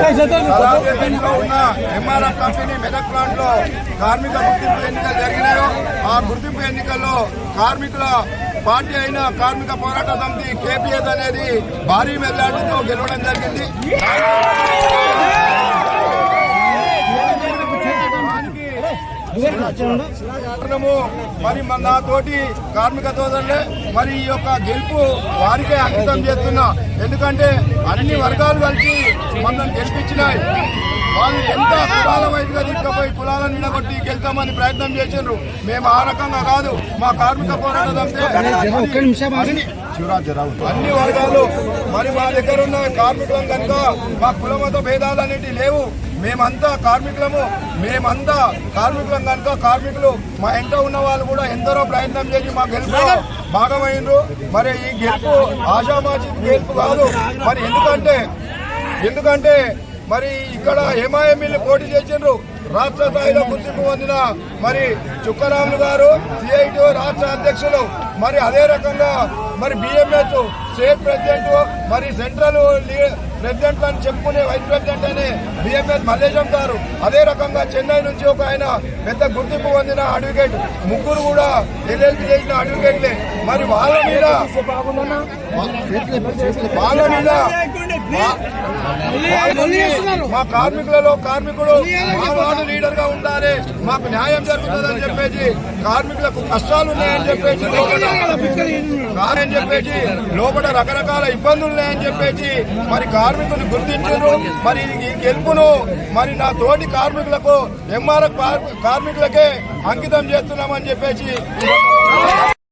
ఉన్న MRF company Medak ప్లాంట్లో కార్మిక గుర్తింపు ఎన్నికలు జరిగినాయో ఆ గుర్తింపు ఎన్నికల్లో కార్మికుల పార్టీ అయిన కార్మిక పోరాట సమితి కేపీఎస్ అనేది భారీ మెజార్టీతో గెలవడం జరిగింది. మరి మన నా తోటి కార్మిక సోదరులే మరి ఈ యొక్క గెలుపు వారికే అంకితం చేస్తున్నా. ఎందుకంటే అన్ని వర్గాలు కలిసి మనల్ని గెలిపించినాయి. వాళ్ళు ఎంత కులాల వైపుగా తీసుకుపోయి కులాలను నిలబొట్టి గెలుతామని ప్రయత్నం చేసిండ్రు. మేము ఆ రకంగా కాదు మా కార్మిక పోరాటం అన్ని అన్ని వర్గాలు మరి మా దగ్గర ఉన్న కార్మికులం కనుక మా కులమత భేదాలన్నిటి లేవు. మేమంతా కార్మికులము. మేమంతా కార్మికులం కనుక కార్మికులు. మా ఎంట ఉన్న వాళ్ళు కూడా ఎందరో ప్రయత్నం చేసి మా గెలుపు భాగమైనరు మరి ఈ గెలుపు ఆశామాచి గెలుపు కాదు. మరి ఎందుకంటే ఎందుకంటే మరి ఇక్కడ ఎంఐఎంఈలు పోటీ చేసిండ్రు. రాష్ట్ర స్థాయిలో గుర్తింపు పొందిన మరి చుక్కరాములు గారు సిఐటి రాష్ట్ర అధ్యక్షులు. మరి అదే రకంగా మరి బిఎంఎస్ స్టేట్ ప్రెసిడెంట్ మరి సెంట్రల్ ప్రెసిడెంట్ అని చెప్పుకునే వైస్ ప్రెసిడెంట్ అని బిఎంఎస్ మల్లేశం గారు అదే రకంగా చెన్నై నుంచి ఒక ఆయన పెద్ద గుర్తింపు పొందిన అడ్వకేట్ ముగ్గురు కూడా ఎల్ఎల్పి చేసిన అడ్వకేట్లే. మరి వాళ్ళ మీద వాళ్ళ మీద మా కార్మికులలో కార్మికుడు మా వార్డు లీడర్గా ఉండాలి మాకు న్యాయం జరుగుతుందని చెప్పేసి కార్మికులకు కష్టాలు ఉన్నాయని చెప్పేసి కాదని చెప్పేసి లోపల రకరకాల ఇబ్బందులు ఉన్నాయని చెప్పేసి మరి కార్మికులు గుర్తించారు మరి ఈ గెలుపును మరి నా తోటి కార్మికులకు ఎంఆర్ఎఫ్ కార్మికులకే అంకితం చేస్తున్నామని చెప్పేసి